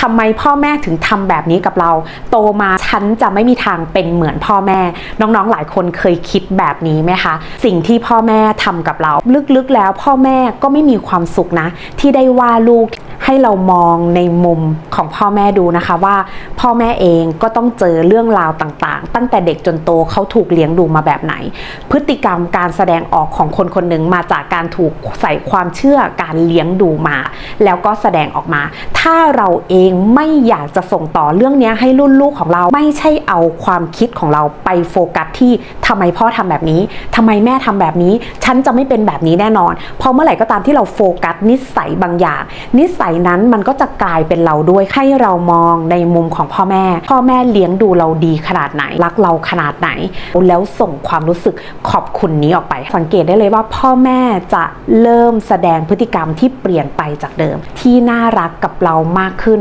ทำไมพ่อแม่ถึงทำแบบนี้กับเรา โตมาฉันจะไม่มีทางเป็นเหมือนพ่อแม่ น้องๆหลายคนเคยคิดแบบนี้ไหมคะ สิ่งที่พ่อแม่ทำกับเรา ลึกๆแล้วพ่อแม่ก็ไม่มีความสุขนะ ที่ได้ว่าลูก ให้เรามองในมุมของพ่อแม่ดูนะคะว่า พ่อแม่เองก็ต้องเจอเรื่องราวต่างๆ ตั้งแต่เด็กจนโตเขาถูกเลี้ยงดูมาแบบไหน พฤติกรรมการแสดงออกของคนคนหนึ่งมาจากการถูกใส่ความเชื่อการเลี้ยงดูมา แล้วก็แสดงออกมา ถ้าเราเองไม่อยากจะส่งต่อเรื่องนี้ให้รุ่นลูกของเราไม่ใช่เอาความคิดของเราไปโฟกัสที่ทำไมพ่อทำแบบนี้ทำไมแม่ทำแบบนี้ ฉันจะไม่เป็นแบบนี้แน่นอนเพราะเมื่อไหร่ก็ตามที่เราโฟกัสนิสัยบางอย่าง นิสัยนั้นมันก็จะกลายเป็นเราด้วยให้เรามองในมุมของพ่อแม่ พ่อแม่เลี้ยงดูเราดีขนาดไหน รักเราขนาดไหน แล้วส่งความรู้สึกขอบคุณนี้ออกไป สังเกตได้เลยว่าพ่อแม่จะเริ่มแสดงพฤติกรรมที่เปลี่ยนไปจากเดิม ที่น่ารักกับเรามากขึ้น